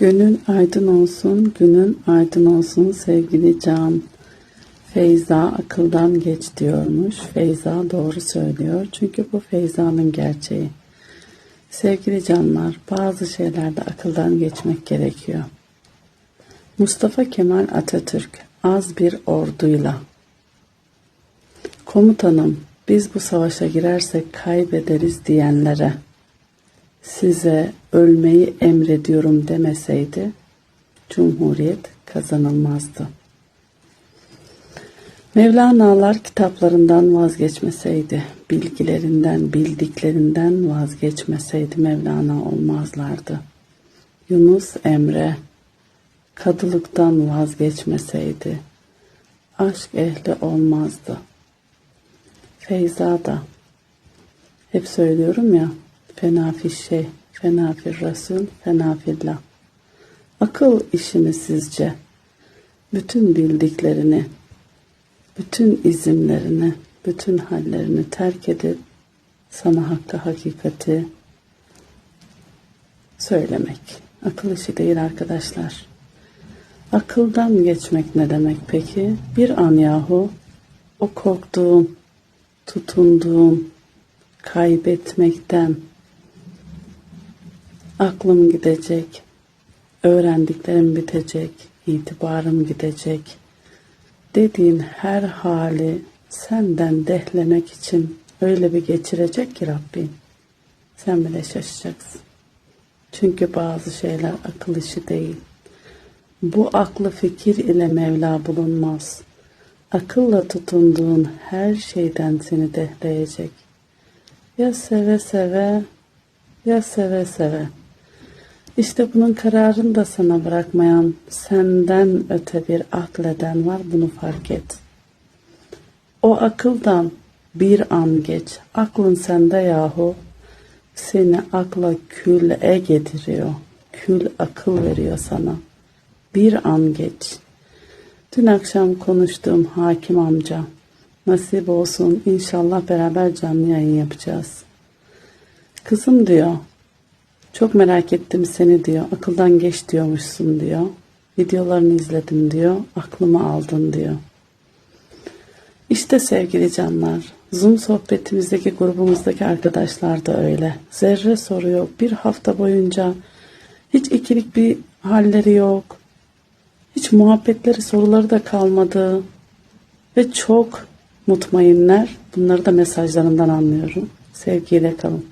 Gönül aydın olsun, günün aydın olsun sevgili Can. Feyza akıldan geç diyormuş. Feyza doğru söylüyor. Çünkü bu Feyza'nın gerçeği. Sevgili canlar, bazı şeylerde akıldan geçmek gerekiyor. Mustafa Kemal Atatürk az bir orduyla Komutanım, biz bu savaşa girersek kaybederiz diyenlere size ölmeyi emrediyorum demeseydi Cumhuriyet kazanılmazdı. Mevlana'lar kitaplarından vazgeçmeseydi, bilgilerinden, bildiklerinden vazgeçmeseydi Mevlana olmazlardı. Yunus Emre kadılıktan vazgeçmeseydi aşk ehli olmazdı. Feyza da hep söylüyorum ya fena fi şey, fena fi Resul, fena fillah. Akıl işini sizce bütün bildiklerini, bütün izimlerini, bütün hallerini terk edip sana hakkı hakikati söylemek. Akıl işi değil arkadaşlar. Akıldan geçmek ne demek peki? Bir an yahu o korktuğun, tutunduğun, kaybetmekten aklım gidecek, öğrendiklerim bitecek, itibarım gidecek dediğin her hali senden dehlemek için öyle bir geçirecek ki Rabbim. Sen bile şaşacaksın. Çünkü bazı şeyler akıl işi değil. Bu aklı fikir ile Mevla bulunmaz. Akılla tutunduğun her şeyden seni dehleyecek. Ya seve seve ya seve seve. İşte bunun kararını da sana bırakmayan, senden öte bir akleden var bunu fark et. O akıldan bir an geç. Aklın sende yahu. Seni akla küle getiriyor. Kül akıl veriyor sana. Bir an geç. Dün akşam konuştuğum hakim amca. Nasip olsun inşallah beraber canlı yayın yapacağız. Kızım diyor. Çok merak ettim seni diyor. Akıldan geç diyormuşsun diyor. Videolarını izledim diyor. Aklımı aldın diyor. İşte sevgili canlar, Zoom sohbetimizdeki grubumuzdaki arkadaşlar da öyle. Zerre soru yok. Bir hafta boyunca hiç ikilik bir halleri yok. Hiç muhabbetleri, soruları da kalmadı. Ve çok mutmainler. Bunları da mesajlarından anlıyorum. Sevgiyle kalın.